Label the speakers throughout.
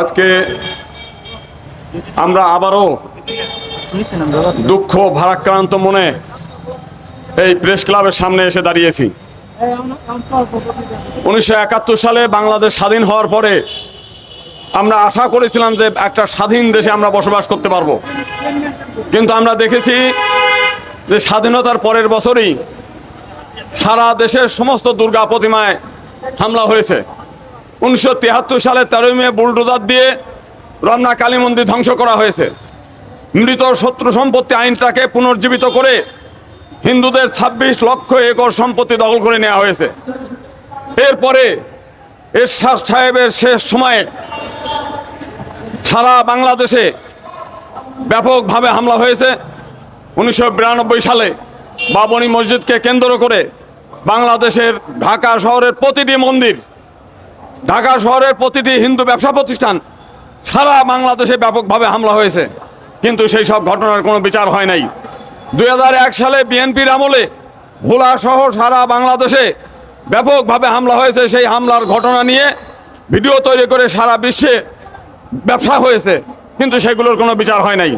Speaker 1: আজকে আমরা আবারও দুঃখ ভারাক্রান্ত মনে এই প্রেস ক্লাবের সামনে এসে দাঁড়িয়েছি। উনিশশো একাত্তর সালে বাংলাদেশ স্বাধীন হওয়ার পরে আমরা আশা করেছিলাম যে একটা স্বাধীন দেশে আমরা বসবাস করতে পারব। কিন্তু আমরা দেখেছি যে স্বাধীনতার পরের বছরই সারা দেশের সমস্ত দুর্গা প্রতিমায় হামলা হয়েছে। উনিশশো তিয়াত্তর সালে তেরোই মে বুলডোজার দিয়ে রমনা কালী মন্দির ধ্বংস করা হয়েছে। মৃত শত্রু সম্পত্তি আইনটাকে পুনর্জীবিত করে হিন্দুদের ছাব্বিশ লক্ষ একর সম্পত্তি দখল করে নেওয়া হয়েছে। এরপরে এরশাদ সাহেবের শেষ সময়ে সারা বাংলাদেশে ব্যাপকভাবে হামলা হয়েছে। উনিশশো বিরানব্বই সালে বাবনী মসজিদকে কেন্দ্র করে বাংলাদেশের ঢাকা শহরের প্রতিটি মন্দির ঢাকা শহরের প্রতিটি হিন্দু ব্যবসা প্রতিষ্ঠান সারা বাংলাদেশে ব্যাপকভাবে হামলা হয়েছে। কিন্তু সেই সব ঘটনার কোনো বিচার হয় নাই। দু হাজার এক সালে বিএনপির আমলে ভোলা সহ সারা বাংলাদেশে ব্যাপকভাবে হামলা হয়েছে। সেই হামলার ঘটনা নিয়ে ভিডিও তৈরি করে সারা বিশ্বে ব্যবসা হয়েছে। কিন্তু সেগুলোর কোনো বিচার হয় নাই।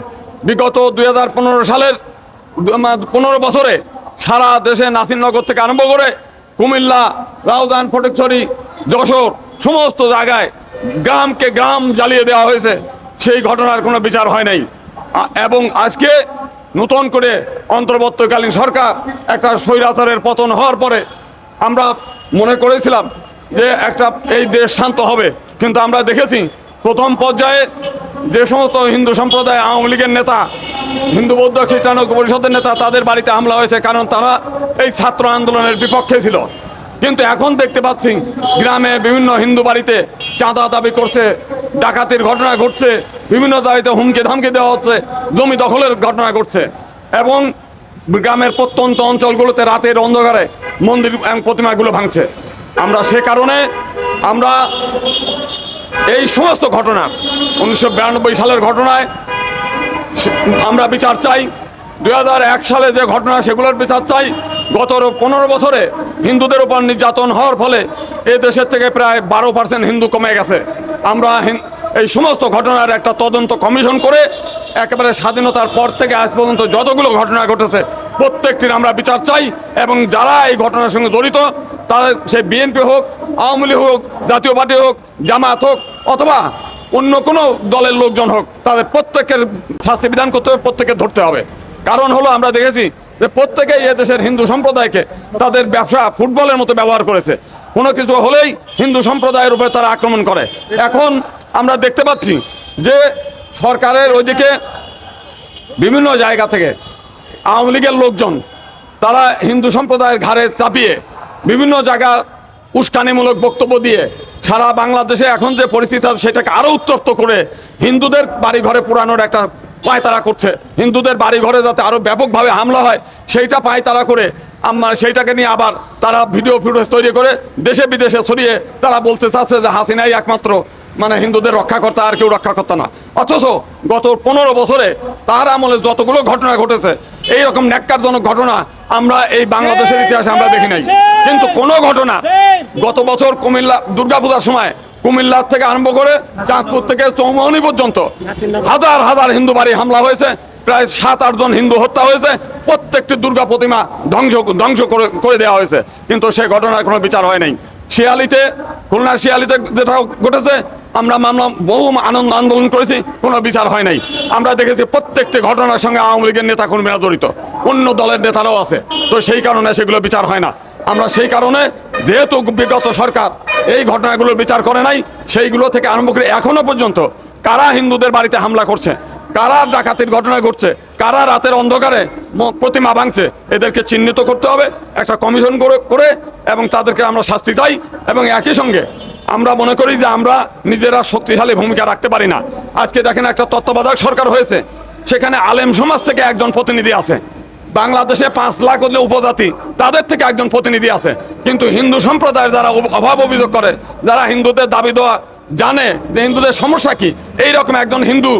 Speaker 1: বিগত দু হাজার পনেরো সালের পনেরো বছরে সারা দেশে নাসিরনগর থেকে আরম্ভ করে কুমিল্লা, রাউজান, ফটিকছড়ি, যশোর সমস্ত জায়গায় গ্রামকে গ্রাম জ্বালিয়ে দেওয়া হয়েছে। সেই ঘটনার কোনো বিচার হয় নাই। এবং আজকে নতুন করে অন্তর্বর্তীকালীন সরকার একটা স্বৈরাচারের পতন হওয়ার পরে আমরা মনে করেছিলাম যে একটা, এই দেশ শান্ত হবে। কিন্তু আমরা দেখেছি প্রথম পর্যায়ে যে সমস্ত হিন্দু সম্প্রদায়, আওয়ামী লীগের নেতা, হিন্দু বৌদ্ধ খ্রিস্টান ঐক্য পরিষদের নেতা, তাদের বাড়িতে হামলা হয়েছে। কারণ তারা এই ছাত্র আন্দোলনের বিপক্ষে ছিল। কিন্তু এখন দেখতে পাচ্ছি গ্রামে বিভিন্ন হিন্দু বাড়িতে চাঁদা দাবি করছে, ডাকাতির ঘটনা ঘটছে, বিভিন্ন দাবিতে হুমকি ধামকি দেওয়া হচ্ছে, জমি দখলের ঘটনা ঘটছে। এবং গ্রামের প্রত্যন্ত অঞ্চলগুলোতে রাতের অন্ধকারে মন্দির এবং প্রতিমাগুলো ভাঙছে। আমরা সে কারণে আমরা এই সমস্ত ঘটনা, উনিশশো বিরানব্বই সালের ঘটনায় আমরা বিচার চাই। দু হাজার এক সালে যে ঘটনা, সেগুলোর বিচার চাই। গত পনেরো বছরে হিন্দুদের উপর নির্যাতন হওয়ার ফলে এই দেশের থেকে প্রায় বারো পার্সেন্ট হিন্দু কমে গেছে। আমরা এই সমস্ত ঘটনার একটা তদন্ত কমিশন করে একেবারে স্বাধীনতার পর থেকে আজ পর্যন্ত যতগুলো ঘটনা ঘটেছে, প্রত্যেকটির আমরা বিচার চাই এবং যারা এই ঘটনার সঙ্গে জড়িত তাদের সে বিএনপি হোক, আওয়ামী লীগ হোক, জাতীয় পার্টি হোক জামাত হোক, অথবা অন্য কোনো দলের লোকজন হোক, তাদের প্রত্যেকের শাস্তি বিধান করতে হবে প্রত্যেকে ধরতে হবে। কারণ হলো আমরা দেখেছি যে প্রত্যেকেই এদেশের হিন্দু সম্প্রদায়কে তাদের ব্যবসা ফুটবলের মতো ব্যবহার করেছে। কোনো কিছু হলেই হিন্দু সম্প্রদায়ের উপরে তারা আক্রমণ করে। এখন আমরা দেখতে পাচ্ছি যে সরকারের ওইদিকে বিভিন্ন জায়গা থেকে আওয়ামী লীগের লোকজন, তারা হিন্দু সম্প্রদায়ের ঘাড়ে চাপিয়ে বিভিন্ন জায়গা উস্কানিমূলক বক্তব্য দিয়ে সারা বাংলাদেশে এখন যে পরিস্থিতি আছে, সেটাকে আরও উত্তপ্ত করে হিন্দুদের বাড়ি ঘরে পুরানোর একটা পায়তারা করছে। হিন্দুদের বাড়ি ঘরে যাতে আরও ব্যাপকভাবে হামলা হয়, সেইটা পায়তারা করে। আমার সেইটাকে নিয়ে আবার তারা ভিডিও ফুটেজ তৈরি করে দেশে বিদেশে ছড়িয়ে তারা বলতে চাচ্ছে যে হাসিনাই একমাত্র মানে হিন্দুদের রক্ষা করতে আর কেউ রক্ষা করতে না। অথচ গত পনেরো বছরে তার আমলে যতগুলো ঘটনা ঘটেছে এই রকম ন্যাক্কারজনক ঘটনা আমরা এই বাংলাদেশের ইতিহাসে আমরা দেখি নাই। কিন্তু কোনো ঘটনা গত বছর কুমিল্লা দুর্গাপূজার সময় কুমিল্লার থেকে আরম্ভ করে চাঁদপুর থেকে চৌমহনি পর্যন্ত হাজার হাজার হিন্দু বাড়ি হামলা হয়েছে, প্রায় সাত আটজন হিন্দু হত্যা হয়েছে, প্রত্যেকটি দুর্গা প্রতিমা ধ্বংস ধ্বংস করে দেওয়া হয়েছে। কিন্তু সেই ঘটনার কোনো বিচার হয় নাই। শিয়ালিতে খুলনা শিয়ালিতে যেটা ঘটেছে, আমরা মানলাম বহু আনন্দ আন্দোলন করেছি, কোনো বিচার হয় নাই। আমরা দেখেছি প্রত্যেকটি ঘটনার সঙ্গে আওয়ামী লীগের নেতা কর্মীরা জড়িত, অন্য দলের নেতারাও আছে। তো সেই কারণে সেগুলো বিচার হয় না। আমরা সেই কারণে যেহেতু বিগত সরকার এই ঘটনাগুলো বিচার করে নাই, সেইগুলো থেকে আরম্ভ করে এখনও পর্যন্ত কারা হিন্দুদের বাড়িতে হামলা করছে, কারা ডাকাতির ঘটনা ঘটছে, কারা রাতের অন্ধকারে প্রতিমা ভাঙছে, এদেরকে চিহ্নিত করতে হবে, একটা কমিশন করে এবং তাদেরকে আমরা শাস্তি চাই এবং একই সঙ্গে আমরা মনে করি যে আমরা নিজেরা শক্তিশালী ভূমিকা রাখতে পারি না। আজকে দেখেন একটা তত্ত্বাবধায়ক সরকার হয়েছে, সেখানে আলেম সমাজ থেকে একজন প্রতিনিধি আছে। বাংলাদেশে পাঁচ লাখ হলে উপজাতি, তাদের থেকে একজন প্রতিনিধি আছে। কিন্তু হিন্দু সম্প্রদায়ের যারা অভাব অভিযোগ করে, যারা হিন্দুদের দাবি দেওয়া জানে যে হিন্দুদের সমস্যা কি, এইরকম একজন হিন্দু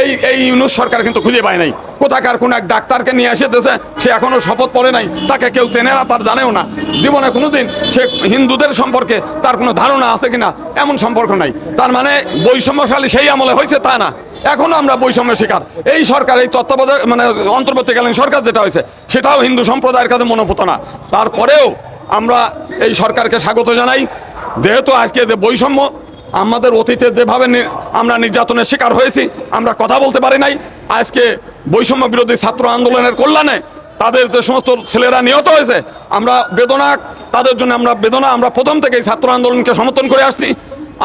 Speaker 1: এই এই ইউনুস সরকার কিন্তু খুঁজে পায় নাই। কোথাকার কোন এক ডাক্তারকে নিয়ে এসেতেছে সে এখনও শপথ পড়ে নাই। তাকে কেউ চেনে না, তার জানেও না। জীবনে কোনোদিন সে হিন্দুদের সম্পর্কে তার কোনো ধারণা আছে কিনা, এমন সম্পর্ক নাই। তার মানে বৈষম্যশালী সেই আমলে হয়েছে তা না। এখনও আমরা বৈষম্য শিকার। এই সরকার, এই তত্ত্বাবধায়ক মানে অন্তর্বর্তীকালীন সরকার যেটা হয়েছে, সেটাও হিন্দু সম্প্রদায়ের কাছে মনোপুত না। তারপরেও আমরা এই সরকারকে স্বাগত জানাই। যেহেতু আজকে যে বৈষম্য আমাদের অতীতে যেভাবে আমরা নির্যাতনের শিকার হয়েছি, আমরা কথা বলতে পারি নাই। আজকে বৈষম্য বিরোধী ছাত্র আন্দোলনের কল্যাণে তাদের যে সমস্ত ছেলেরা নিহত হয়েছে, আমরা বেদনা, তাদের জন্য আমরা বেদনা, আমরা প্রথম থেকেই ছাত্র আন্দোলনকে সমর্থন করে আসছি।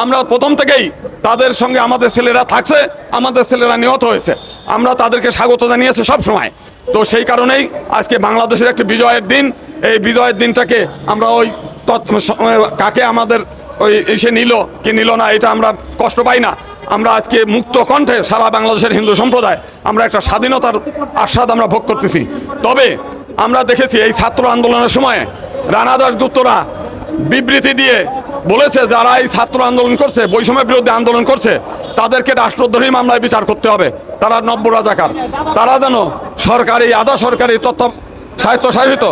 Speaker 1: আমরা প্রথম থেকেই তাদের সঙ্গে আমাদের ছেলেরা থাকছে, আমাদের ছেলেরা নিহত হয়েছে। আমরা তাদেরকে স্বাগত জানিয়েছি সব সময়। তো সেই কারণেই আজকে বাংলাদেশের একটি বিজয়ের দিন। এই বিজয়ের দিনটাকে আমরা ওই কাকে আমাদের ওই এসে নিল, কি নিল না, এটা আমরা কষ্ট পাই না। আমরা আজকে মুক্ত কণ্ঠে সারা বাংলাদেশের হিন্দু সম্প্রদায় আমরা একটা স্বাধীনতার আস্বাদ আমরা ভোগ করতেছি। তবে আমরা দেখেছি এই ছাত্র আন্দোলনের সময় রানা দাসগুপ্তরা বিবৃতি দিয়ে বলেছে, যারা এই ছাত্র আন্দোলন করছে বৈষম্য বিরুদ্ধে আন্দোলন করছে, তাদেরকে রাষ্ট্রদ্রোহী মামলায় বিচার করতে হবে। তারা নব্য রাজাকার। তারা যেন সরকারি, আধা সরকারি তত্ত্ব সাহিত্য শাসিত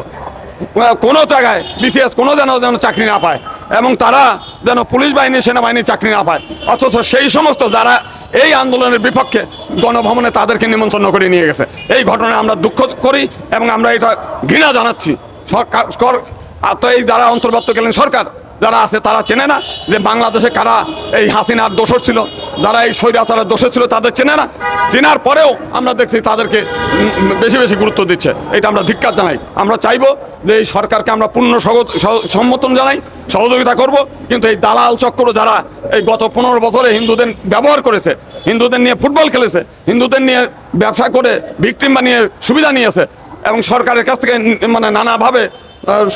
Speaker 1: কোনো জায়গায় বিসিএস কোনো যেন যেন চাকরি না পায় এবং তারা যেন পুলিশ বাহিনী সেনাবাহিনী চাকরি না পায়। অথচ সেই সমস্ত যারা এই আন্দোলনের বিপক্ষে গণভবনে তাদেরকে নিমন্ত্রণ করে নিয়ে গেছে। এই ঘটনায় আমরা দুঃখ করি এবং আমরা এটা ঘৃণা জানাচ্ছি। সরকার তো এই যারা অন্তর্বর্তীকালীন সরকার যারা আছে, তারা চেনে না যে বাংলাদেশে কারা এই হাসিনার দোষর ছিল। যারা এই স্বৈরাচারের দোষর ছিল তাদের চেনে না। চেনার পরেও আমরা দেখছি তাদেরকে বেশি বেশি গুরুত্ব দিচ্ছে। এটা আমরা ধিক্কার জানাই। আমরা চাইব যে এই সরকারকে আমরা পূর্ণ সম্মতন জানাই, সহযোগিতা করব। কিন্তু এই দালাল চক্র যারা এই গত পনেরো বছরে হিন্দুদের ব্যবহার করেছে, হিন্দুদের নিয়ে ফুটবল খেলেছে, হিন্দুদের নিয়ে ব্যবসা করে ভিকটিম বানিয়ে সুবিধা নিয়েছে এবং সরকারের কাছ থেকে মানে নানাভাবে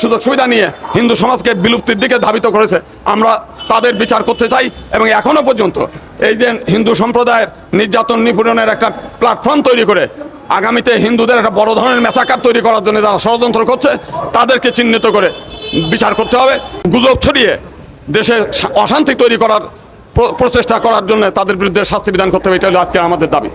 Speaker 1: সুযোগ সুবিধা নিয়ে হিন্দু সমাজকে বিলুপ্তির দিকে ধাবিত করেছে, আমরা তাদের বিচার করতে চাই এবং এখনও পর্যন্ত এই যে হিন্দু সম্প্রদায়ের নির্যাতন নিপীড়নের একটা প্ল্যাটফর্ম তৈরি করে আগামীতে হিন্দুদের একটা বড় ধরনের মেসাকার তৈরি করার জন্য যারা ষড়যন্ত্র করছে, তাদেরকে চিহ্নিত করে বিচার করতে হবে। গুজব ছড়িয়ে দেশে অশান্তি তৈরি করার প্রচেষ্টা করার জন্য তাদের বিরুদ্ধে শাস্তি বিধান করতে হবে, এটা আজকে আমাদের দাবি।